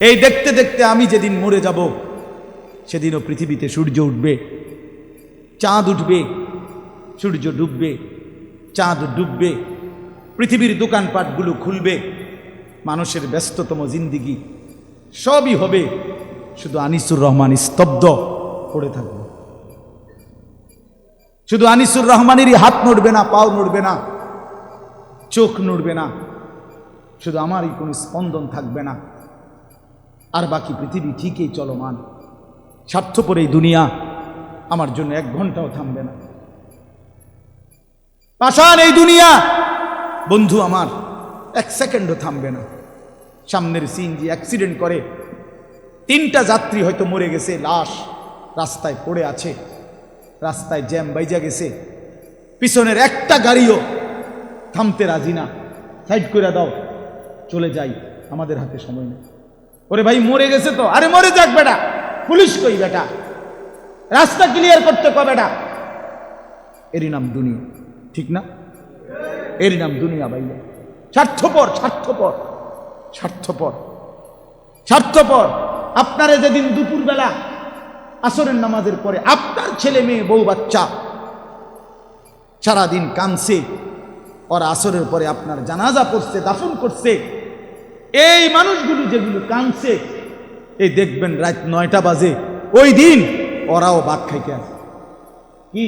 এই দেখতে দেখতে আমি যেদিন মরে যাব, সেদিনও পৃথিবীতে সূর্য উঠবে, চাঁদ উঠবে, সূর্য ডুববে, চাঁদ ডুববে, পৃথিবীর দোকানপাটগুলো খুলবে, মানুষের ব্যস্ততম জিন্দিগি, সবই হবে শুধু আনিসুর রহমান স্তব্ধ পড়ে থাকবে। শুধু আনিসুর রহমানেরই হাত নড়বে না, পাও নড়বে না, চোখ নড়বে না, শুধু আমারই কোনো স্পন্দন থাকবে না। আর বাকি পৃথিবী ঠিকই চলমান। স্বার্থপর এই দুনিয়া আমার জন্য এক ঘন্টাও থামবে না। পাশান এই দুনিয়া, বন্ধু আমার, এক সেকেন্ডও থামবে না। সামনের সিনজি অ্যাক্সিডেন্ট করে, তিনটা যাত্রী হয়তো মরে গেছে, লাশ রাস্তায় পড়ে আছে, রাস্তায় জ্যাম বাইজা গেছে। পিছনের একটা গাড়িও থামতে রাজি না। সাইড করে দাও, চলে যাই, আমাদের হাতে সময় নেই। ওরে ভাই, মরে গেছে তো। আরে মরে যাক বেটা, পুলিশ কই বেটা? রাস্তা ক্লিয়ার করতে কবে বেটা? এরই নাম দুনিয়া, ঠিক না? এরই নাম দুনিয়া ভাইয়া স্বার্থপর স্বার্থপর স্বার্থপর স্বার্থপর। আপনারে যেদিন দুপুরবেলা আসরের নামাজের পরে আপনার ছেলে মেয়ে, বউ বাচ্চা সারাদিন কানছে ওরা আসরের পরে আপনার জানাজা পড়ছে, দাফন করছে এই মানুষগুলো যেগুলো কানছে এই দেখবেন রাত নয়টা বাজে। ওই দিন ওরাও ভাত খাইতে আসে। কি?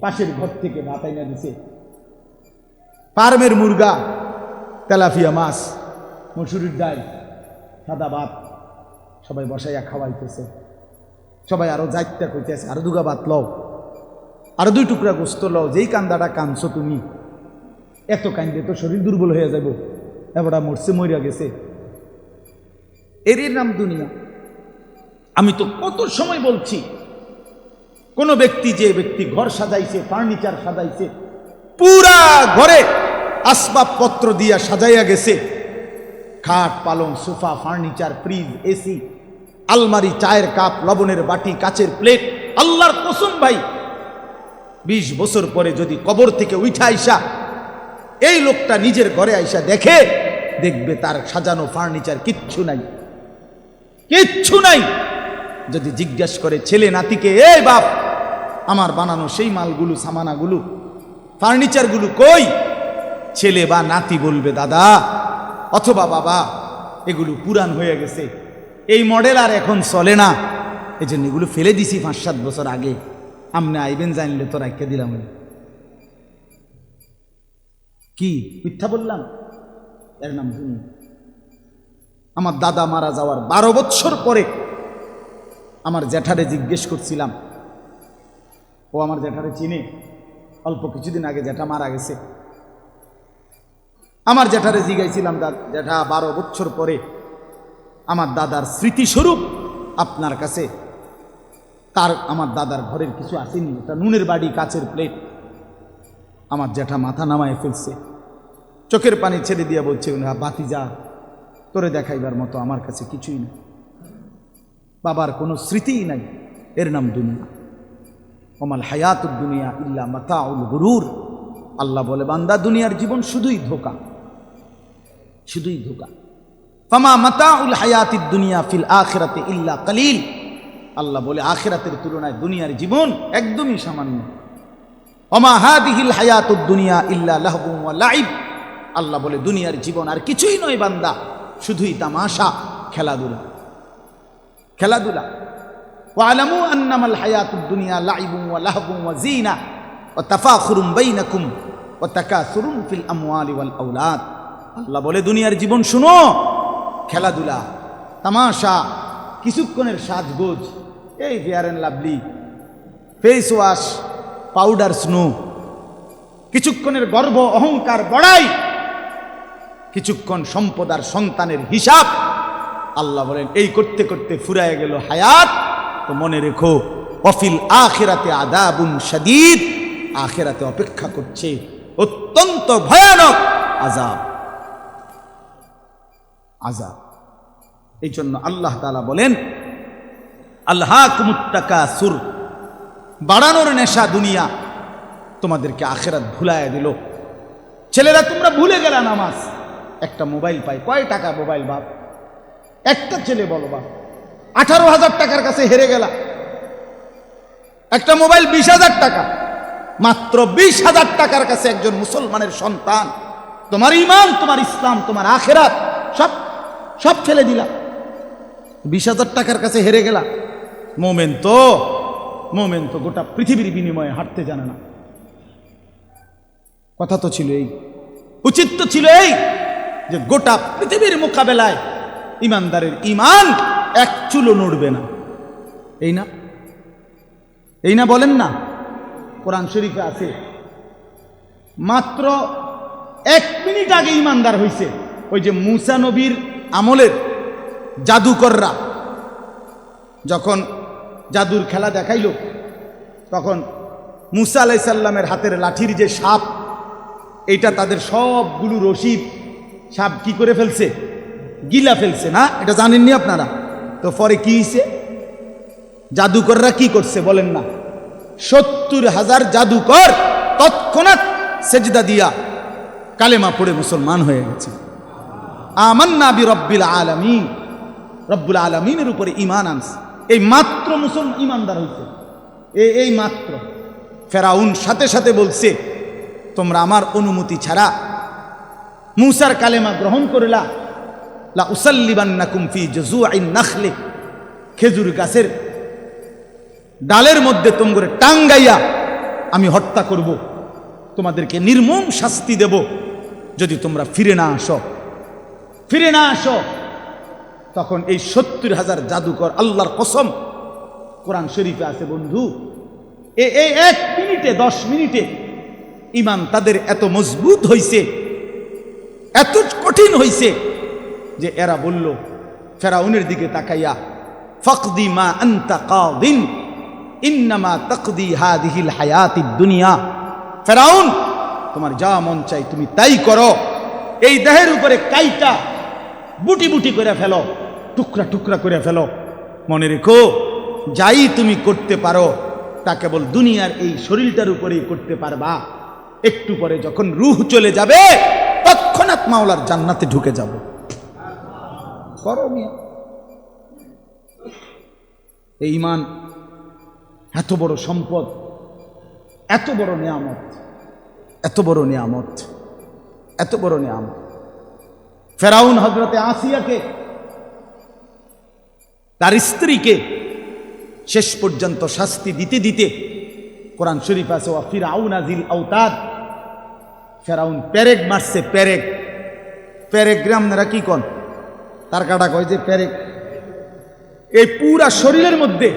পাশের ঘর থেকে ভাত আইনা দিছে। ফার্মের মুরগা, তেলাফিয়া মাছ, মসুরির ডাল, সাদা ভাত সবাই বসাইয়া খাওয়াইতেছে। সবাই আরও যাইতে কইতেছে, আরও দুগা ভাত লও, আরও দুই টুকরা গোস্ত লও, যেই কান্দাটা কানছো তুমি, এত কান্দে তো শরীর দুর্বল হয়ে যাব এবারটা মরছে, মরিয়া গেছে। এরই নাম দুনিয়া। আমি তো কত সময় বলছি, কোন ব্যক্তি যে ব্যক্তি ঘর সাজাইছে, ফার্নিচার সাজাইছে, পুরা ঘরে আসবাবপত্র দিয়া সাজাইয়া গেছে। খাট, পালং, সোফা, ফার্নিচার, ফ্রিজ, এসি, আলমারি, চায়ের কাপ, লবণের বাটি, কাচের প্লেট, আল্লাহর কসম ভাই, বিশ বছর পরে যদি কবর থেকে উঠা আইসা, এই লোকটা নিজের ঘরে আইসা দেখে দেখবে তার সাজানো ফার্নিচার কিচ্ছু নাই। কিচ্ছু নাই। যদি জিজ্ঞাসা করে, ছেলে নাতিকে, এই বাপ, আমার বানানো সেই মালগুলো, সামানাগুলো ফার্নিচারগুলো কই? ছেলে বা নাতি বলবে, দাদা, অথবা বাবা, এগুলো পুরান হয়ে গেছে। এই মডেল আর এখন চলে না। এই জন্য এগুলো ফেলে দিছি পাঁচ সাত বছর আগে। আমনে আইবেন জানলে তো রাখতে দিলাম। কি? মিথ্যা বললাম? এর নাম দুনিয়া আমার দাদা মারা যাওয়ার বারো বৎসর পরে আমার জ্যাঠারে জিজ্ঞেস করছিলাম, ও আমার জ্যাঠারে চিনে? অল্প কিছুদিন আগে জ্যাঠা মারা গেছে। আমার জ্যাঠারে জিগাইছিলাম জ্যাঠা, বারো বছর পরে আমার দাদার স্মৃতিস্বরূপ আপনার কাছে তার, আমার দাদার ঘরের কিছু আসেনি। এটা নুনের বাড়ি, কাচের প্লেট আমার জ্যাঠা মাথা নামায় ফেলছে। চোখের পানি ছেড়ে দিয়ে বলছে বাতি যা। তোরে দেখাইবার মতো আমার কাছে কিছুই নেই। বাবার কোনো স্মৃতিই নাই। এর নাম দুনিয়া। ওমাল হায়াতুর দুনিয়া ইল্লা মাতা উল গুরুর। আল্লাহ বলে, বান্দা, দুনিয়ার জীবন শুধুই ধোকা। শুধুই ধোকা। ফামা মাতাউল হায়াতির দুনিয়া ফিল আখেরাতে ইল্লা কালিল। আল্লাহ বলে, আখেরাতের তুলনায় দুনিয়ার জীবন একদমই সামান্য। অমা হাদিহিল হায়াত দুনিয়া ইল্লা লাহবু লাইব। আল্লাহ বলে, দুনিয়ার জীবন আর কিছুই নয় বান্দা, শুধুই তামাশা, খেলাধুলা। খেলাধুলা। ওয়ালামু আন্নামাল হায়াতুদ দুনিয়া লাইবু ওয়া লাহবু ওয়া জিনা ওয়া তাফাখুরুম বাইনাকুম ওয়া তাকাসুরুম ফিল আমওয়ালি ওয়াল আওলাদ। আল্লাহ বলে, দুনিয়ার জীবন শুনো, খেলাধুলা, তামাশা, কিছুক্ষণের সাজগোজ, এই fair and lovely, face wash, powder snow, কিছুক্ষণের গর্ব, অহংকার, বড়াই কিছুক্ষণ সম্পদ আর সন্তানের হিসাব। আল্লাহ বলেন, এই করতে করতে ফুরায় গেল হায়াত। তো মনে রেখো, অফিল আখেরাতে আদাবুন সাদিদ আখেরাতে অপেক্ষা করছে অত্যন্ত ভয়ানক আজাব আজাব এই জন্য আল্লাহ তালা বলেন আল্লাহ কুমুত্তাকা সুর বাড়ানোর নেশা দুনিয়া তোমাদেরকে আখেরাত ভুলায় দিল। ছেলেরা, তোমরা ভুলে গেলা নামাজ। একটা মোবাইল পাই। কয় টাকা মোবাইল বাপ? একটা ছেলে বলো বা আঠারো হাজার টাকার কাছে হেরে গেলা। একটা মোবাইল বিশ হাজার টাকা। মাত্র বিশ হাজার টাকার কাছে একজন মুসলমানের সন্তান। তোমার ইমান, তোমার ইসলাম, তোমার আখেরাত, সব সব ছেলে দিলা। বিশ হাজার টাকার কাছে হেরে গেলা। মোমেন তো মোমেন তো গোটা পৃথিবীর বিনিময়ে হাঁটতে জানে না। কথা তো ছিল এই। উচিত তো ছিল এই। যে গোটা পৃথিবীর মোকাবেলায় ইমানদারের ইমান এক চুলো নড়বে না। এই না? এই না বলেন না? কোরআন শরীফে আছে। মাত্র এক মিনিট আগে ইমানদার হইছে। ওই যে মুসা নবীর আমলের জাদুকররা। যখন জাদুর খেলা দেখাইল, তখন মুসা আলাইসাল্লামের হাতের লাঠির যে সাপ এটা তাদের সবগুলো রশিদ সাপ কি করে ফেলছে? গিলা ফেলছে না? এটা জানেননি আপনারা? তো পরে কি হয়েছে জাদুকররা কি করছে বলেন না। সত্তর হাজার জাদুকর তৎক্ষণাৎ সেজদা দিয়া কালেমা পড়ে মুসলমান হয়ে গেছে। আমান্না বি রব্বিল আলামিন। রব্বুল আলমিনের উপরে ইমান আনছে। এই মাত্র মুসলমান ইমানদার হয়েছে এই মাত্র। ফেরাউন সাথে সাথে বলছে, তোমরা আমার অনুমতি ছাড়া মুসার কালেমা গ্রহণ করিলা, লা উসাল্লিবান্নাকুম ফি জুজুআইন নাখলে, খেজুর গাছের ডালের মধ্যে তোমরে টাঙ্গাইয়া আমি হত্যা করব, তোমাদেরকে নির্মম শাস্তি দেব, যদি তোমরা ফিরে না আসো। ফিরে না আসো। তখন এই সত্তর হাজার জাদুকর আল্লাহর কসম কোরআন শরীফে আছে বন্ধু। এ, এক মিনিটে, দশ মিনিটে ইমান তাদের এত মজবুত হইছে এত কঠিন হইছে যে এরা বলল, ফেরাউনের দিকে তাকাইয়া, ফকদি মা আন্তা কাদিন, ইন্নামা তকদি হাদিহিল হায়াতিদ দুনিয়া। ফেরাউন, তোমার যা মন চাই তুমি তাই করো। এই দেহের উপরে কাইটা বুটি বুটি করে ফেলো, টুকরা টুকরা করে ফেলো। মনে রেখো, যাই তুমি করতে পারো, তা কেবল দুনিয়ার এই শরীরটার উপরেই করতে পারবা। একটু পরে যখন রুহ চলে যাবে তৎক্ষণাৎ মাওলার জান্নাতে ঢুকে যাব। এই ইমান এত বড় সম্পদ, এত বড় নিয়ামত, এত বড় নিয়ামত, এত বড় নিয়ামত। ফেরাউন হজরতে আসিয়াকে, তার স্ত্রীকে শেষ পর্যন্ত শাস্তি দিতে দিতে কোরআন শরীফ আছে, ওয়া ফিরাউন আজিল আউতাদ ফেরাউন প্যারেক মারছে প্যারেক প্যারেক গ্রামরা কি কন? তার কাটা কয় যে প্যারেক এই পুরা শরীরের মধ্যে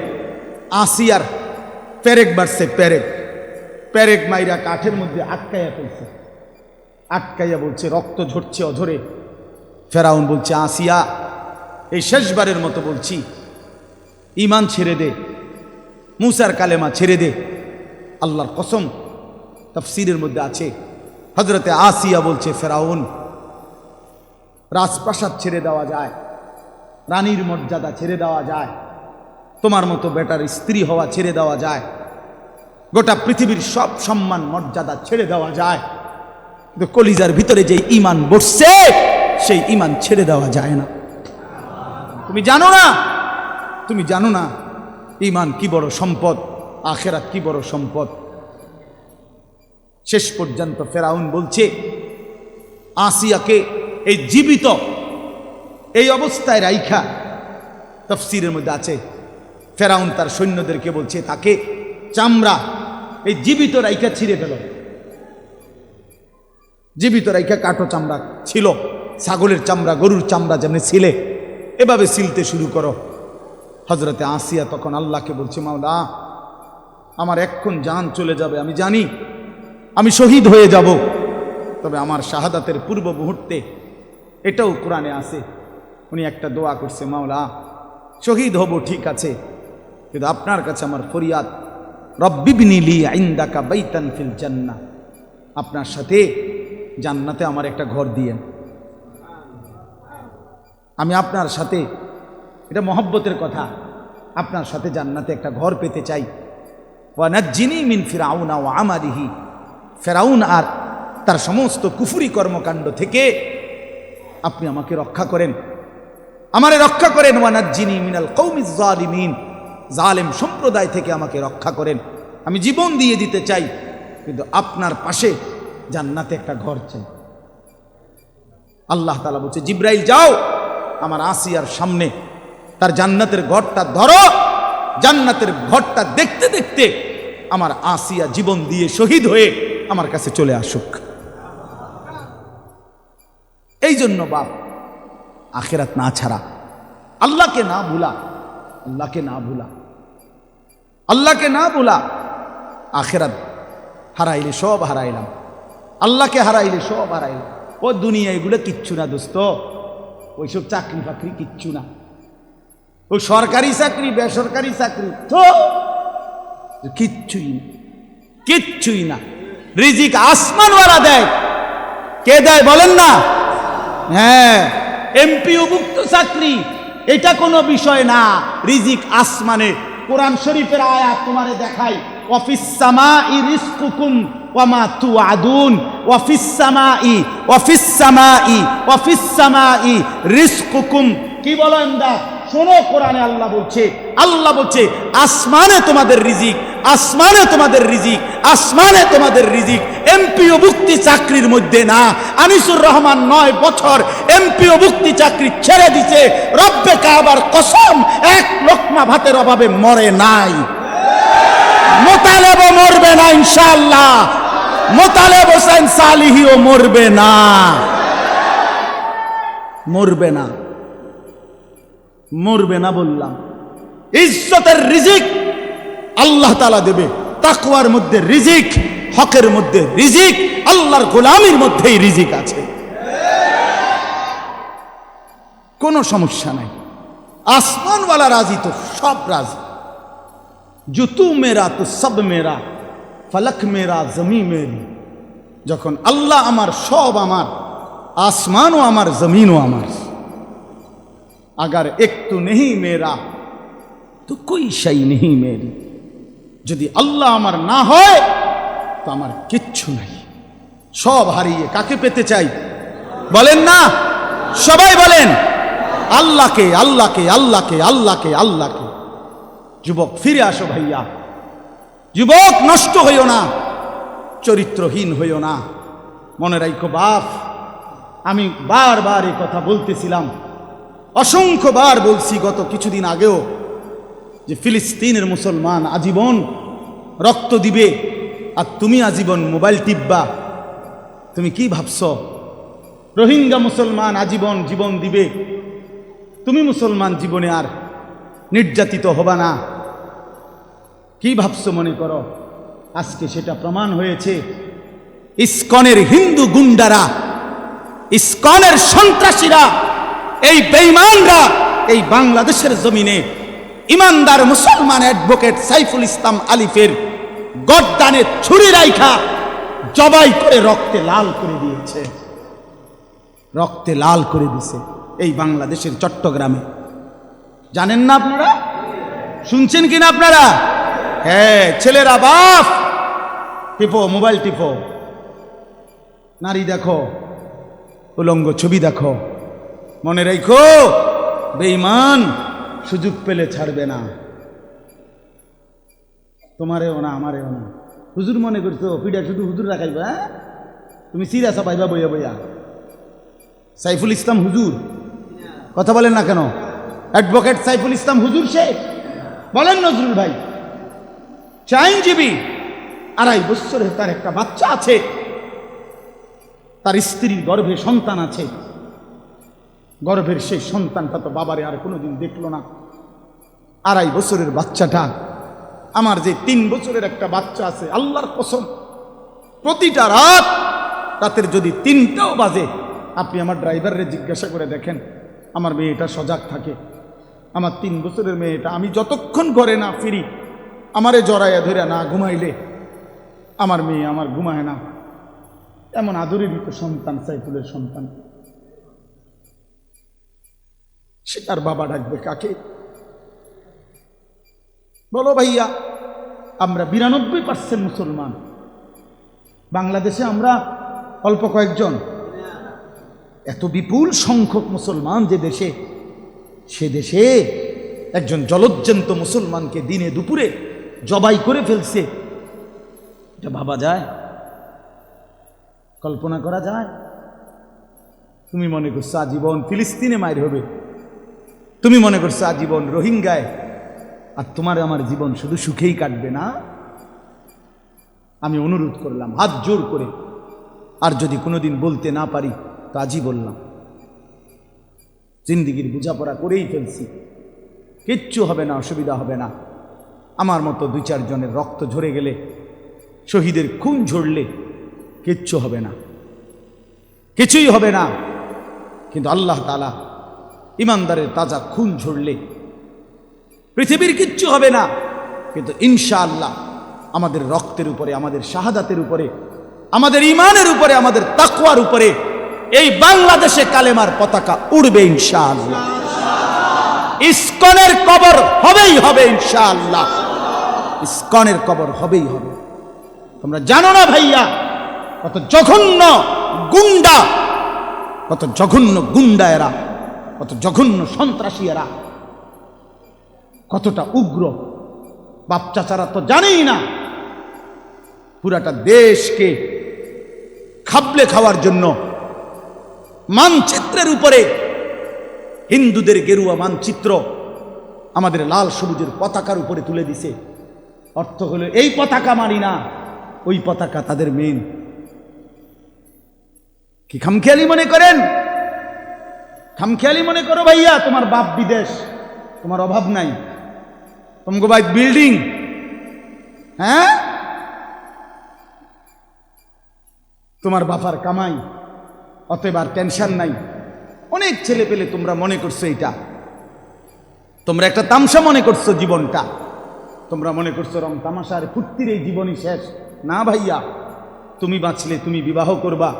আসিয়ার প্যারেক মারছে প্যারেক প্যারেক মাইরা কাঠের মধ্যে আটকাইয়া ফেলছে। আটকাইয়া বলছে, রক্ত ঝরছে অধরে ফেরাউন বলছে, আসিয়া, এই শেষবারের মতো বলছি ইমান ছেড়ে দে, মুসার কালেমা ছেড়ে দে। আল্লাহর কসম, তফসিরের মধ্যে আছে হজরতে আসিয়া বলছে, ফেরাউন, রাজপ্রাসাদ ছেড়ে দেওয়া যায়, রানীর মর্যাদা ছেড়ে দেওয়া যায়, তোমার মতো বেটার স্ত্রী হওয়া ছেড়ে দেওয়া যায়, গোটা পৃথিবীর সব সম্মান মর্যাদা ছেড়ে দেওয়া যায়, কিন্তু কলিজার ভিতরে যে ইমান বসছে, সেই ইমান ছেড়ে দেওয়া যায় না। তুমি জানো না, তুমি জানো না ইমান কি বড় সম্পদ, আখেরাত কি বড় সম্পদ? শেষ পর্যন্ত ফেরাউন বলছে, আসিয়াকে এই জীবিত, এই অবস্থায় রাইখা। তফসিরের মধ্যে আছে, ফেরাউন তার সৈন্যদেরকে বলছে, তাকে চামড়া, এই জীবিত রাইখা ছিঁড়ে ফেল। জীবিত রাইখা কাঠো চামড়া ছিল, ছাগলের চামড়া, গরুর চামড়া যেমনি ছিলে, এভাবে সিলতে শুরু করো। হজরতে আসিয়া তখন আল্লাহকে বলছে, মাওলা, আমার এক্ষণ জান চলে যাবে, আমি জানি আমি শহীদ হয়ে যাব। তবে আমার শাহাদাতের পূর্ব মুহূর্তে এটাও কোরআনে আছে। উনি একটা দোয়া করছে, মাওলা, শহীদ হব, ঠিক আছে। কিন্তু আপনার কাছে আমার ফরিয়াদ। রব্বিবিনিলি আইন্দাকা বাইতান ফিল জান্না। আপনার সাথে জান্নাতে আমার একটা ঘর দিয়েন আমি আপনার সাথে, এটা মহব্বতের কথা, আপনার সাথে জান্নাতে একটা ঘর পেতে চাই। ওয়ানাজ্জিনি মিন ফিরাউনা ও আমারিহি ফেরাউন আর তার সমস্ত কুফুরি কর্মকাণ্ড থেকে আপনি আমাকে রক্ষা করেন। আমারে রক্ষা করেন ওয়ানাজ্জিনি মিনাল কৌমিজ জালিমিন জালেম সম্প্রদায় থেকে আমাকে রক্ষা করেন। আমি জীবন দিয়ে দিতে চাই, কিন্তু আপনার পাশে জান্নাতে একটা ঘর চাই। আল্লাহ তালা বলছে, জিব্রাইল, যাও, আমার আসিয়ার সামনে। তার জান্নাতের ঘরটা ধরো। জান্নাতের ঘরটা দেখতে দেখতে আমার আসিয়া জীবন দিয়ে শহীদ হয়ে আমার কাছে চলে আসুক। এই জন্য বাপ, আখেরাত না ছাড়া, আল্লাহকে না ভুলা, আল্লাহকে না ভুলা, আল্লাহকে না ভুলা, আখেরাত হারাইলে সব হারাইলাম, আল্লাহকে হারাইলে সব হারাইলাম। ও দুনিয়া এগুলো কিচ্ছু না দোস্ত, ওইসব চাকরি বাকরি কিচ্ছু না। ওই সরকারি চাকরি, বেসরকারি চাকরি তো কিচ্ছুই না। কিচ্ছুই না। রিজিক আসমানওয়ালা দেয়। কে দেয় বলেন না? হ্যাঁ এমপিও মুক্ত চাকরি, এটা কোনো বিষয় না। রিজিক আসমানে কোরআন শরীফের আয়াত তোমারে দেখাই। অফিস সামা সামাই রিজকুকুম ওয়ামা তুআদুন। ওয়াফিস সামাই ওয়াফিস সামাই ওয়াফিস সামাই রিজকুকুম। কি বলো ইমদাদ? শোনো কোরআনে আল্লাহ বলছে আল্লাহ বলছে, আসমানে তোমাদের রিজিক, আসমানে তোমাদের রিজিক, আসমানে তোমাদের রিজিক। এমপিও মুক্তি চাকরির মধ্যে না। আনিসুর রহমান নয় বছর এমপিও মুক্তি চাকরি ছেড়ে দিছে। রব্বে কাবার কসম, এক লোকমা ভাতের অভাবে মরে নাই। মোতালেব মরবে না ইনশাল্লাহ মোতালেব হোসেন সালিহিও মরবে না। মরবে না। মরবে না বললাম। ইজ্জতের রিজিক আল্লাহ তালা দেবে। তাকওয়ার মধ্যে রিজিক, হকের মধ্যে রিজিক, আল্লাহর গোলামির মধ্যেই রিজিক আছে। কোনো সমস্যা নাই। আসমানওয়ালা রাজি তো সব রাজি। জুতু মেরা তো সব মেরা, ফলক মেরা, জমি মেরি। যখন আল্লাহ আমার সব আমার, আসমানও আমার, জমিনও আমার। আগার একটু নেহি মেরা তো কই সাই নেহি মেরি যদি আল্লাহ আমার না হয়, তো আমার কিচ্ছু নাই। সব হারিয়ে কাকে পেতে চাই? বলেন না? সবাই বলেন, আল্লাহকে আল্লাহকে আল্লাহকে আল্লাহকে আল্লাহকে। যুবক, ফিরে আসো ভাইয়া। যুবক, নষ্ট হইও না, চরিত্রহীন হইও না। মনে রাখো বাপ, আমি বারবার এই কথা বলতেছিলাম। অসংখ্যবার বলছি গত কিছুদিন আগেও যে ফিলিস্তিনের মুসলমান আজীবন রক্ত দিবে আর তুমি আজীবন মোবাইল টিপবা। তুমি কি ভাবছ? রোহিঙ্গা মুসলমান আজীবন জীবন দিবে। তুমি মুসলমান জীবনে আর নির্যাতিত হবা না। কি ভাবছ মনে করো? আজকে সেটা প্রমাণ হয়েছে। ইস্কনের হিন্দু গুন্ডারা, ইস্কনের সন্ত্রাসীরা এই বেঈমানরা এই বাংলাদেশের জমিনে ইমানদার মুসলমান অ্যাডভোকেট সাইফুল ইসলাম আলিফের গড্ডানে ছুরি রাইখা জবাই করে রক্তে লাল করে দিয়েছে। রক্তে লাল করে দিছে এই বাংলাদেশের চট্টগ্রামে। জানেন না আপনারা? শুনছেন কিনা আপনারা? হ্যাঁ ছেলেরা বাপ টিপো, মোবাইল টিপো। নারী দেখো, উলঙ্গ ছবি দেখো। মনে রেখো, বেঈমান সুযোগ পেলে ছাড়বে না। তোমারেও না, আমারেও না। হুজুর মনে করছ পিঠা শুধু হুজুর রাখাইবা হ্যাঁ? তুমি সিরিয়াসা পাইবা বইয়া বইয়া। সাইফুল ইসলাম হুজুর। কথা বলেন না কেন? অ্যাডভোকেট সাইফুল ইসলাম হুজুর সে? বলেন নজরুল ভাই। আইনজীবী আড়াই বছরে তার একটা বাচ্চা আছে। তার স্ত্রীর গর্ভে সন্তান আছে। গর্ভের সেই সন্তানটা তো বাবারে আর কোনোদিন দেখল না। আড়াই বছরের বাচ্চাটা, আমার যে তিন বছরের একটা বাচ্চা আছে, আল্লাহর কসম, প্রতিটা রাত রাতের যদি তিনটাও বাজে, আপনি আমার ড্রাইভারে জিজ্ঞাসা করে দেখেন, আমার মেয়েটা সজাগ থাকে। আমার তিন বছরের মেয়েটা, আমি যতক্ষণ ঘরে না ফিরি, আমারে জড়াইয়া ধরে না ঘুমাইলে, আমার মেয়ে আমার ঘুমায় না। এমন আদরের সন্তান, সাইফুলের সন্তান। সে তার বাবা ডাকবে কাকে? বলো ভাইয়া, আমরা বিরানব্বই পার্সেন্ট মুসলমান। বাংলাদেশে আমরা অল্প কয়েকজন। এত বিপুল সংখ্যক মুসলমান যে দেশে, সে দেশে একজন জলজ্জন্ত মুসলমানকে দিনে দুপুরে জবাই করে ফেলছে। এটা ভাবা যায়? কল্পনা করা যায়? তুমি মনে করছ আজীবন ফিলিস্তিনে মায়ের হবে? তুমি মনে করছ আজীবন রোহিঙ্গায়, আর তোমার আমার জীবন শুধু সুখেই কাটবে না? আমি অনুরোধ করলাম, হাত জোর করে, আর যদি কোনোদিন বলতে না পারি, তো আজই বললাম। জিন্দিগির বোঝাপড়া করেই ফেলছি। কিচ্ছু হবে না, অসুবিধা হবে না। আমার মতো দুই চারজনের রক্ত ঝরে গেলে, শহীদের খুন ঝরলে, কিচ্ছু হবে না। কিছুই হবে না। কিন্তু আল্লাহ তালা ইমানদারের তাজা খুন ঝরলে পৃথিবীর কিচ্ছু হবে না। কিন্তু ইনশাআল্লাহ আমাদের রক্তের উপরে, আমাদের শাহাদাতের উপরে, আমাদের ইমানের উপরে, আমাদের তাকওয়ার উপরে এই বাংলাদেশে কালেমার পতাকা উড়বে ইনশাআল্লাহ। ইস্কনের কবর হবেই হবে ইনশাআল্লাহ। ইস্কনের কবর হবেই হবে। তোমরা জানো না ভাইয়া, কত জঘন্য গুন্ডা, কত জঘন্য গুন্ডা এরা। কত জঘন্য সন্ত্রাসী এরা কতটা উগ্র, বাপ চাচারা তো জানেই না, পুরাটা দেশকে খাবলে খাওয়ার জন্য মানচিত্রের উপরে হিন্দুদের গেরুয়া মানচিত্র আমাদের লাল সবুজের পতাকার উপরে তুলে দিছে। অর্থ হলো এই পতাকা মানি না, ওই পতাকা তাদের মেন কি খামখেয়ালি মনে করেন? খামখেয়ালি মনে করো ভাইয়া, তোমার বাপ বিদেশ, তোমার অভাব নাই। তোমাকে ভাই বিল্ডিং। হ্যাঁ? তোমার বাপার কামাই, অতএব আর টেনশন নাই। অনেক ছেলে পেলে তোমরা মনে করছ এটা তোমরা একটা তামসা মনে করছ জীবনটা। তোমরা মনে করছ রং তামাশার ফুর্তির এই জীবনই শেষ। না ভাইয়া, তুমি বাঁচলে তুমি বিবাহ করবা।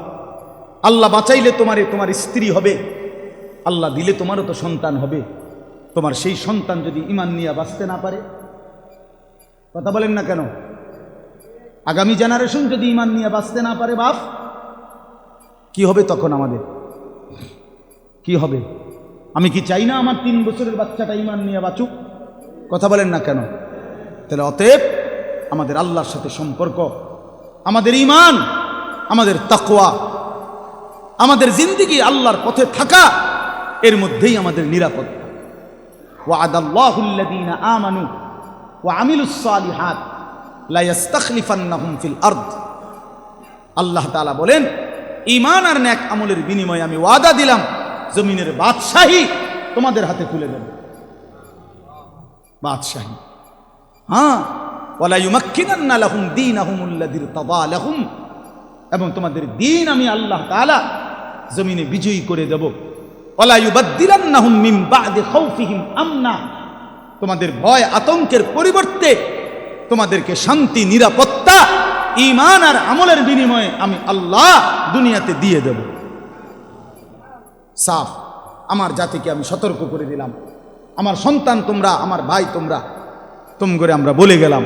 আল্লাহ বাঁচাইলে তোমারে তোমার স্ত্রী হবে। আল্লাহ দিলে তোমারও তো সন্তান হবে। তোমার সেই সন্তান যদি ইমান নিয়ে বাঁচতে না পারে। কথা বলেন না কেন? আগামী জেনারেশন যদি ইমান নিয়ে বাঁচতে না পারে বাপ, কি হবে তখন আমাদের? কি হবে? আমি কি চাই না আমার তিন বছরের বাচ্চাটা ইমান নিয়ে বাঁচুক? কথা বলেন না কেন? তাহলে অতএব আমাদের আল্লাহর সাথে সম্পর্ক, আমাদের ইমান আমাদের তাকওয়া, আমাদের জিন্দিগি আল্লাহর পথে থাকা এর মধ্যেই আমাদের নিরাপত্তা। ওয়াদাল্লাহুল্লাদিনা আমানু ওয়া আমিলুসালিহাত লাইয়াস্তাখলিফান্নাহুম ফিল আরদ। আল্লাহ তাআলা বলেন ইমান আর ন্যাক আমলের বিনিময়ে আমি ওয়াদা দিলাম, জমিনের বাদশাহী তোমাদের হাতে তুলে দেব। বাদশাহী। হ্যাঁ ওয়ালা ইউমাক্কিনান্না লাহুম দীনাহুমুল্লাযী তাদা লাহুম। এবং তোমাদের দিন আমি আল্লাহ তাআলা জমিনে বিজয়ী করে দেব। তোমাদের ভয়, আতঙ্কের পরিবর্তে তোমাদেরকে শান্তি, নিরাপত্তা, ঈমান আর আমলের বিনিময়ে আমি আল্লাহ দুনিয়াতে দিয়ে দেব। সাফ, আমার জাতিকে আমি সতর্ক করে দিলাম। আমার সন্তান তোমরা, আমার ভাই তোমরা, তুম করে আমরা বলে গেলাম।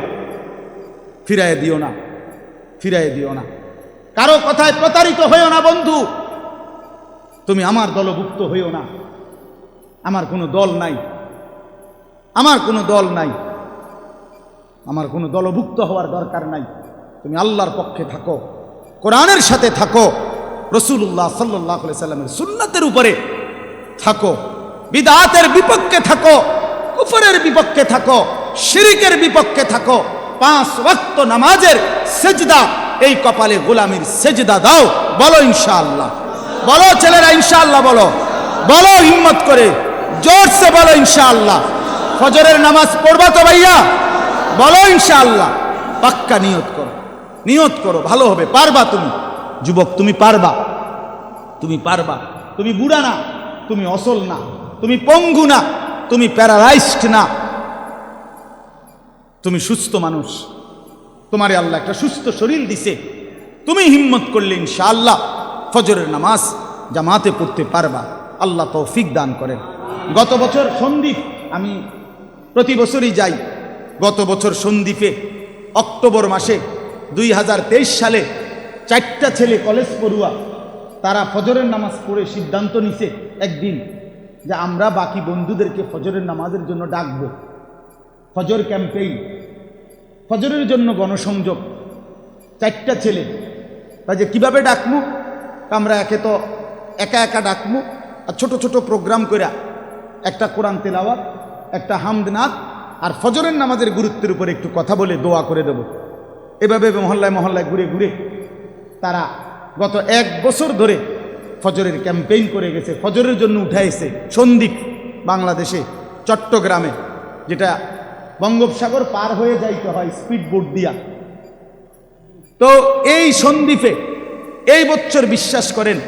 ফিরায় দিও না, ফিরায় দিও না। কারও কথায় প্রতারিত হইও না বন্ধু। তুমি আমার দলভুক্ত হইও না। আমার কোনো দল নাই। আমার কোনো দল নাই। আমার কোনো দলভুক্ত হওয়ার দরকার নাই। তুমি আল্লাহর পক্ষে থাকো, কোরআনের সাথে থাকো রসুল্লাহ সাল্লাহ সাল্লামের সুন্নাতের উপরে থাকো, বিদাতের বিপক্ষে থাকো, কুফরের বিপক্ষে থাকো, শিরিকের বিপক্ষে থাকো, পাঁচ ওয়াক্ত নামাজের সেজদা, এই কপালে গোলামির সেজদা দাও, বলো ইনশাআল্লাহ। বলো ছেলেরা, ইনশাআল্লাহ বলো। বলো হিম্মত করে। জোরসে বলো ইনশাআল্লাহ। ফজরের নামাজ পড়বা তো ভাইয়া? বলো ইনশাআল্লাহ। পাক্কা নিয়ত করো। নিয়ত করো, ভালো হবে। পারবা তুমি। যুবক, তুমি পারবা। তুমি পারবা। তুমি বুড়া না, তুমি অসল না। তুমি পঙ্গু না, তুমি প্যারালাইজড না। তুমি সুস্থ মানুষ। তোমারে আল্লাহ একটা সুস্থ শরীর দিছে। তুমি হিম্মত করলে ইনশাআল্লাহ। ফজরের নামাজ জামাতে পড়তে পারবা। আল্লাহ তৌফিক দান করেন। গত বছর সন্দীপ আমি প্রতি বছরই যাই। গত বছর সন্দীপে অক্টোবর মাসে দুই হাজার তেইশ সালে চারটা ছেলে কলেজ পড়ুয়া, তারা ফজরের নামাজ পড়ে সিদ্ধান্ত নিছে একদিন যে আমরা বাকি বন্ধুদেরকে ফজরের নামাজের জন্য ডাকবো। ফজর ক্যাম্পেইন। ফজরের জন্য গণসংযোগ। চারটা ছেলে, তা যে কীভাবে ডাকমু আমরা একে তো একা একা ডাকমু, আর ছোট ছোট প্রোগ্রাম কইরা একটা কোরআন তেলাওয়াত, একটা হামদনাথ আর ফজরের নামাজের গুরুত্বের উপরে একটু কথা বলে দোয়া করে দেব। এভাবে মহল্লায় মহল্লায় ঘুরে ঘুরে তারা গত এক বছর ধরে ফজরের ক্যাম্পেইন করে গেছে, ফজরের জন্য উঠাইছে সন্দ্বীপ বাংলাদেশে, চট্টগ্রামে, যেটা বঙ্গোপসাগর পার হয়ে যাইতে হয় স্পিড বোট দিয়া। তো এই সন্দ্বীপে এই বছর বিশ্বাস করেন,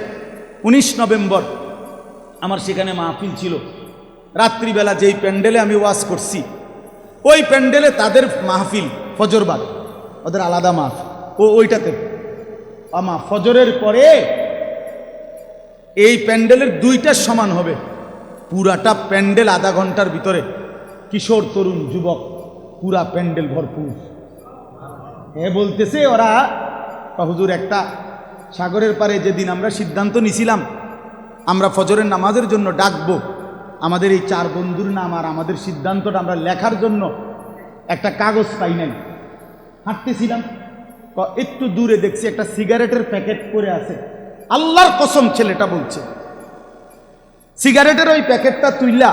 উনিশ নভেম্বর আমার সেখানে মাহফিল ছিল। রাত্রিবেলা যেই প্যান্ডেলে আমি ওয়াজ করছি, ওই প্যান্ডেলে তাদের মাহফিল ফজরবাদ ওদের আলাদা মাহফিল। ও ওইটাতে। আমা, ফজরের পরে এই প্যান্ডেলের দুইটা সমান হবে। পুরাটা প্যান্ডেল আধা ঘণ্টার ভিতরে। কিশোর, তরুণ, যুবক, পুরা প্যান্ডেল ভরপুর। এ বলতেছে ওরা, "তা হুজুর, একটা সাগরের পারে যেদিন আমরা সিদ্ধান্ত নিছিলাম, আমরা ফজরের নামাজের জন্য ডাকবো। আমাদের এই চার বন্ধুর নাম আর আমাদের সিদ্ধান্তটা আমরা লেখার জন্য একটা কাগজ পাই নাই। হাঁটতেছিলাম। একটু দূরে দেখছি একটা সিগারেটের প্যাকেট পরে আছে। আল্লাহর কসম ছেলেটা বলছে, সিগারেটের ওই প্যাকেটটা তুইলা?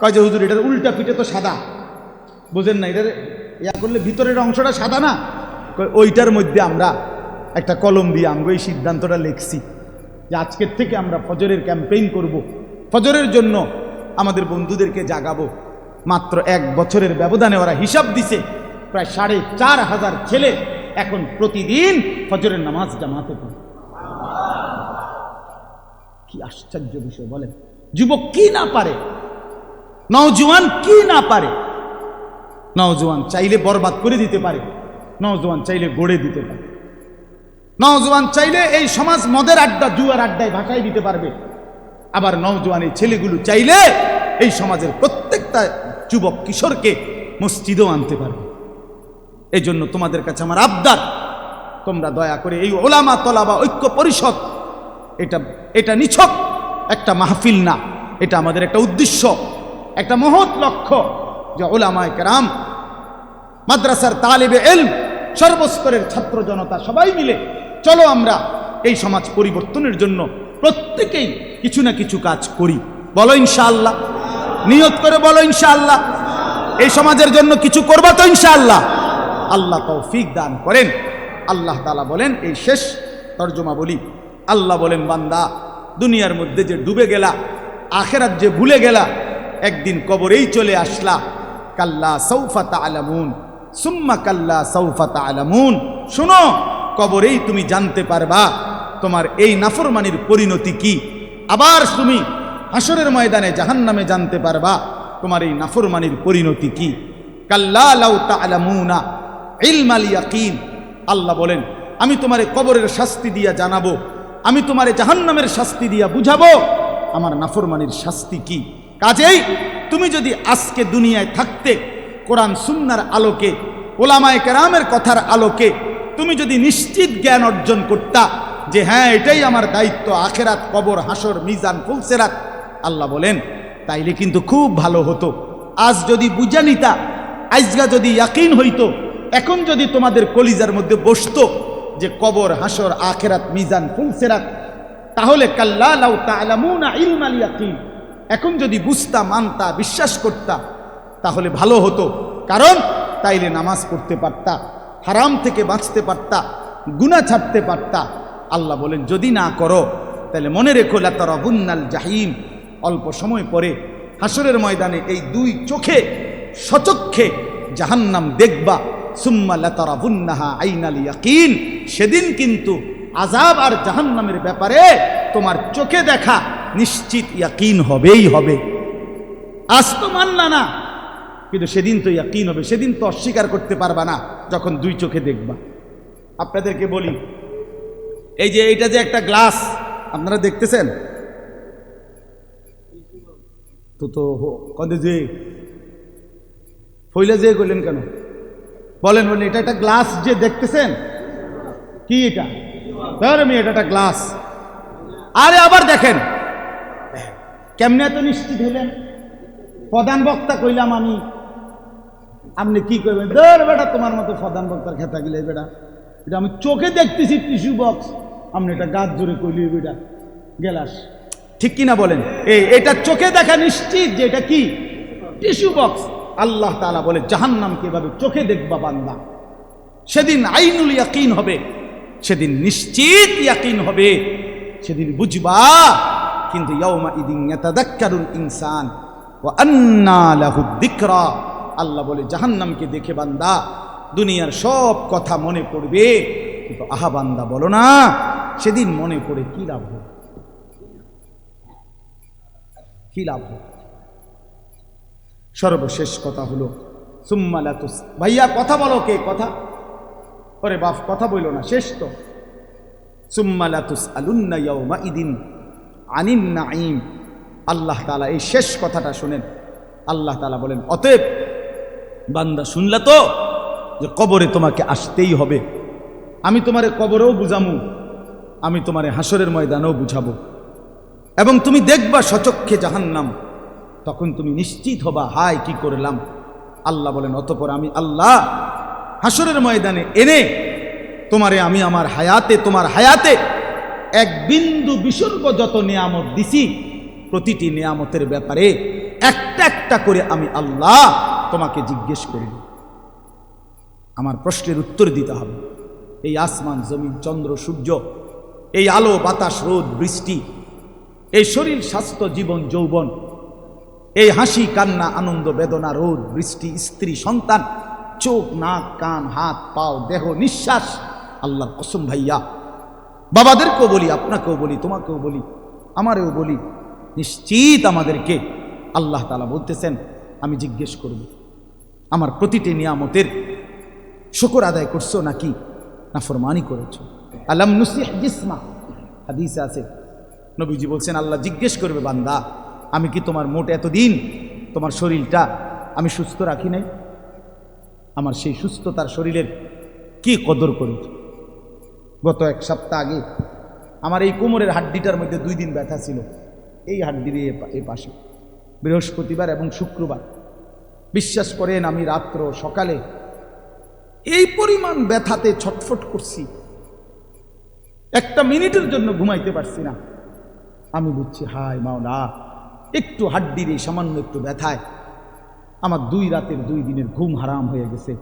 কয় যে, হুজুর, এটার উল্টা পিঠে তো সাদা। বোঝেন না, এটার ইয়া করলে ভিতরের অংশটা সাদা না? ওইটার মধ্যে আমরা একটা কলম দিয়ে আমগো এই সিদ্ধান্তটা লিখছি যে আজকের থেকে আমরা ফজরের ক্যাম্পেইন করব। ফজরের জন্য আমাদের বন্ধুদেরকে জাগাবো। মাত্র এক বছরের ব্যবধানে ওরা হিসাব দিছে, প্রায় সাড়ে চার হাজার ছেলে এখন প্রতিদিন ফজরের নামাজ জামাতে পড়ে। কি আশ্চর্য বিষয় বলেন। যুবক কি না পারে? নওজোয়ান কি না পারে? নওজোয়ান চাইলে বরবাদ করে দিতে পারে, নওজোয়ান চাইলে গড়ে দিতে পারে। নওজোয়ান চাইলে এই সমাজ মদের আড্ডা, জুয়ার আড্ডায় ভাসাই দিতে পারবে। আবার নওজোয়ান এই ছেলেগুলো চাইলে এই সমাজের প্রত্যেকটা যুবক কিশোরকে মসজিদেও আনতে পারবে। এই জন্য তোমাদের কাছে আমার আবদার, তোমরা দয়া করে এই ওলামা, তলাবা, ঐক্য পরিষদ, এটা এটা নিছক, একটা মাহফিল না, এটা আমাদের একটা উদ্দেশ্য, একটা মহৎ লক্ষ্য যে ওলামায় কেরাম, মাদ্রাসার তালেবে এল সর্বস্তরের ছাত্র জনতা সবাই মিলে চলো আমরা এই সমাজ পরিবর্তনের জন্য প্রত্যেকেই কিছু না কিছু কাজ করি। বলো ইনশাআল্লাহ। নিয়ত করে বলো ইনশাআল্লাহ। এই সমাজের জন্য কিছু করবা তো ইনশাআল্লাহ। আল্লাহ তৌফিক দান করেন। আল্লাহ তালা বলেন, এই শেষ তর্জমা বলি। আল্লাহ বলেন, বান্দা, দুনিয়ার মধ্যে যে ডুবে গেলা, আখেরাত যে ভুলে গেলা, একদিন কবরেই চলে আসলা। কাল্লা সৌফা আলামুন সুম্মা কাল্লা সৌফা আলামুন শোনো কবরেই তুমি জানতে পারবা তোমার এই নাফরমানির পরিণতি কি। আবার তুমি হাসরের ময়দানে জাহান্নামে জানতে পারবা তোমার এই নাফরমানির পরিণতি কি। কাল্লা আল্লাহ বলেন, আমি তোমারে কবরের শাস্তি দিয়া জানাব, আমি তোমারে জাহান্নামের শাস্তি দিয়া বুঝাবো, আমার নাফরমানির শাস্তি কি। কাজেই তুমি যদি আজকে দুনিয়ায় থাকতে কোরআন সুন্নার আলোকে, ওলামায় কেরামের কথার আলোকে তুমি যদি নিশ্চিত জ্ঞান অর্জন করতা যে হ্যাঁ এটাই আমার দায়িত্ব, আখেরাত, কবর, হাসর, মিজান, ফুলসেরাত, আল্লাহ বলেন, তাইলে কিন্তু খুব ভালো হতো। আজ যদি বুঝা নিতা, আজগা যদি ইয়াকিন হইতো, এখন যদি তোমাদের কলিজার মধ্যে বসতো যে কবর, হাসর, আখেরাত, মিজান, ফুলসেরাত, তাহলে কাল্লা লাউ তালামুনা ইলমাল ইয়াকিন। এখন যদি বুঝতা, মানতা, বিশ্বাস করতা, তাহলে ভালো হতো। কারণ তাইলে নামাজ পড়তে পারতা। হারাম থেকে বাঁচতে পারতা গুণা ছাড়তে পারতা। আল্লাহ বলেন, যদি না করো, তাহলে মনে রেখো লাতারাবুন্নাল জাহিম। অল্প সময় পরে হাসরের ময়দানে এই দুই চোখে, সচক্ষে জাহান্নাম দেখবা, সুম্মা লাতারাবুন্নাহা আইনাল ইয়াকিন। সেদিন কিন্তু আজাব আর জাহান্নামের ব্যাপারে তোমার চোখে দেখা নিশ্চিত ইয়াকিন হবেই হবে। আজ তো মানলা না। কিন্তু সেদিন তো ইয়াকিন হবে, সেদিন তো অস্বীকার করতে পারবা না যখন দুই চোখে দেখবা। আপনাদেরকে বলি, এই যে এইটা যে একটা গ্লাস, আপনারা দেখতেছেন? তো তো কদে যে, ফইলে যে করলেন কেন? বলেন বলেন, এটা একটা গ্লাস যে দেখতেছেন? কি এটা? ধর আমি, এটা একটা গ্লাস। আরে আবার দেখেন, কেমনে এত নিশ্চিত হলেন? প্রধান বক্তা কইলাম আমি আপনি কি করবেন? ধর বেটা, তোমার মতো প্রধান বক্তার খেতা গেলে বেটা। এটা আমি চোখে দেখতেছি, টিস্যু বক্স। আপনি এটা গাছ জোরে কইলি বেটা। গেলাস। ঠিক কিনা বলেন? এই, এটা চোখে দেখা নিশ্চিত যে এটা কি? Tissue box. আল্লাহ তাআলা বলে, জাহান্নামকে এভাবে চোখে দেখবা বান্দা। সেদিন আইনুল ইয়াকিন হবে। সেদিন নিশ্চিত ইয়াকিন হবে। সেদিন বুঝবা, কিন্তু ইয়াউমা ইদিন ইনসান। ওয়া আন্না লাহু যিকরা। আল্লাহ বলে, জাহান্নামকে দেখে বান্দা, দুনিয়ার সব কথা মনে পড়বে। কিন্তু আহা বান্দা, বলো না, সেদিন মনে পড়ে কি লাভ হবে? কি লাভ হবে? সর্বশেষ কথা হলো সুম্মালাতুস ভাইয়া, কথা বলো কে, কথা? ওরে বাপ, কথা বইল না, শেষ তো। সুম্মালাতুস আলুন্না ইয়াউমা ইদিন আনিন নাঈম। আল্লাহ তাআলা এই শেষ কথাটা শোনেন। আল্লাহ তালা বলেন, অতএব বান্দা শুনলা তো যে কবরে তোমাকে আসতেই হবে। আমি তোমারে কবরেও বুঝামু, আমি তোমারে হাসরের ময়দানেও বুঝাবো। এবং তুমি দেখবা সচক্ষে জাহান্নাম, তখন তুমি নিশ্চিত হবা হায় কি করলাম? আল্লাহ বলেন, অতপর আমি আল্লাহ হাসরের ময়দানে এনে তোমারে আমি আমার হায়াতে, তোমার হায়াতে এক বিন্দু বিসর্গ যত নিয়ামত দিছি, প্রতিটি নিয়ামতের ব্যাপারে একটা একটা করে আমি আল্লাহ তোমাকে জিজ্ঞেস করি আমার প্রশ্নের উত্তর দিতে হবে। এই আসমান, জমিন, চন্দ্র, সূর্য, এই আলো, বাতাস, রোদ, বৃষ্টি, এই শরীর, স্বাস্থ্য, জীবন, যৌবন, এই হাসি, কান্না, আনন্দ, বেদনা, রোদ, বৃষ্টি, স্ত্রী, সন্তান, চোখ, নাক, কান, হাত, পাও, দেহ, নিঃশ্বাস, আল্লাহর কসম ভাইয়া। বাবাদেরকেও বলি, আপনাকেও বলি, তোমাকেও বলি, আমারেও বলি, নিশ্চিত আমাদেরকে আল্লাহ তালা বলতেছেন, আমি জিজ্ঞেস করব। আমার প্রতিটি নিয়ামতের শুকর আদায় করছ নাকি না ফরমানি করেছ? আলাম নুসিহ জিসমা। হাদিসে আছে। নবীজি বলছেন, আল্লাহ জিজ্ঞেস করবে, বান্দা, আমি কি তোমার মোট এতদিন তোমার শরীরটা আমি সুস্থ রাখি নাই? আমার সেই সুস্থতার শরীরের কি কদর করেছ? গত এক সপ্তাহ আগে আমার এই কোমরের হাড্ডিটার মধ্যে দুই দিন ব্যথা ছিল। এই পা- এ পাশে বৃহস্পতিবার এবং শুক্রবার বিশ্বাস করেন আমি রাত্র সকালে এই পরিমাণ ব্যথাতে ছটফট করছি। একটা মিনিটের জন্য ঘুমাইতে পারছি না। আমি বুঝছি, হায় মাওলা, একটু হাড্ডির এই সামান্য একটু ব্যথায় আমার দুই রাতের দুই দিনের ঘুম হারাম হয়ে গেছে।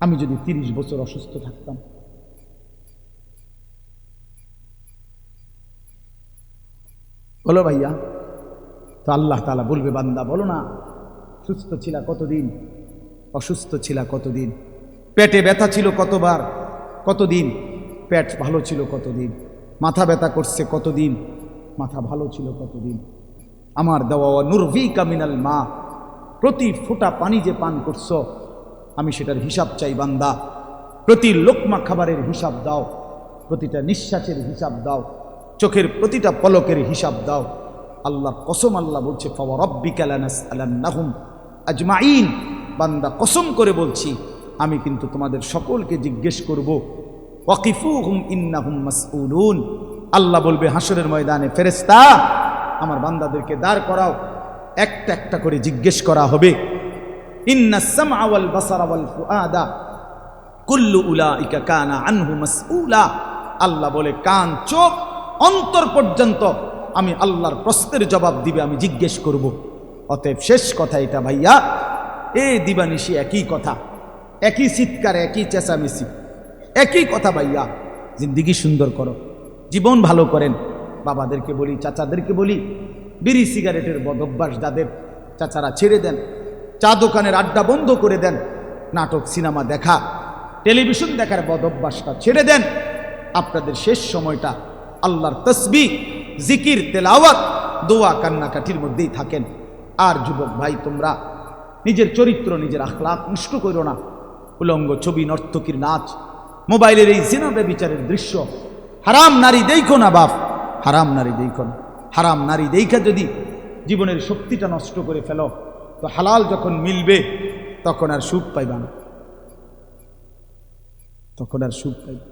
আমি যদি তিরিশ বছর অসুস্থ থাকতাম। বলো ভাইয়া, তো আল্লাহ তালা বলবে, বান্দা বলো না সুস্থ ছিলা কতদিন? অসুস্থ ছিলা কতদিন? পেটে ব্যথা ছিল কতবার? কতদিন? পেট ভালো ছিল কতদিন? মাথা ব্যথা করছে কতদিন? মাথা ভালো ছিল কতদিন? আমার দেওয়া নুরভি কামিনাল মা, প্রতি ফোঁটা পানি যে পান করছ, আমি সেটার হিসাব চাই বান্দা। প্রতি লোকমা খাবারের হিসাব দাও, প্রতিটা নিঃশ্বাসের হিসাব দাও, চোখের প্রতিটা পলকের হিসাব দাও। আল্লাহ কসম আল্লাহ বলছে ফাওয়ারব্বিকালানাসআলান্নাহুম আজমাইন। বান্দা কসম করে বলছি, আমি কিন্তু তোমাদের সকলকে জিজ্ঞেস করব, ওয়াকিফুহুম ইন্নাহুম মাসউলুন। আল্লাহ বলবে হাসরের ময়দানে ফেরেশতা, আমার বান্দাদেরকে দাঁড় করাও, একটা একটা করে জিজ্ঞেস করা হবে। ইন্নাস সামআ ওয়াল বাসারা ওয়াল ফুআদা, কুল্লু উলাইকা কানা আনহু মাসউলা। আল্লাহ বলে, কান, চোখ, অন্তর পর্যন্ত আমি আল্লাহর প্রশ্নের জবাব দিবে, আমি জিজ্ঞেস করব। অতএব শেষ কথা এটা ভাইয়া। এ দিবানিশি একই কথা, একই চিৎকার, একই চেঁচামেচি, একই কথা ভাইয়া। জিন্দিগি সুন্দর করো, জীবন ভালো করেন। বাবাদেরকে বলি, চাচাদেরকে বলি, বিড়ি সিগারেটের বদভ্যাস যাদের, চাচারা ছেড়ে দেন, চা দোকানের আড্ডা বন্ধ করে দেন, নাটক, সিনেমা দেখা, টেলিভিশন দেখার বদভ্যাসটা ছেড়ে দেন। আপনাদের শেষ সময়টা আল্লাহর তসবি, জিকির, তেলাওয়াত, দোয়া কান্নাকাঠির মধ্যেই থাকেন। আর যুবক ভাই, তোমরা নিজের চরিত্র, নিজের আখলাক নষ্ট করো না। উলঙ্গ ছবি, নর্তকীর নাচ, মোবাইলের এই সিনেমা বিচারের দৃশ্য, হারাম নারী দেখো না বাপ, হারাম নারী দেখো না। হারাম নারী দেখা যদি জীবনের শক্তিটা নষ্ট করে ফেলো, তো হালাল যখন মিলবে, তখন আর সুখ পাইবা না। তখন আর সুখ পাইবে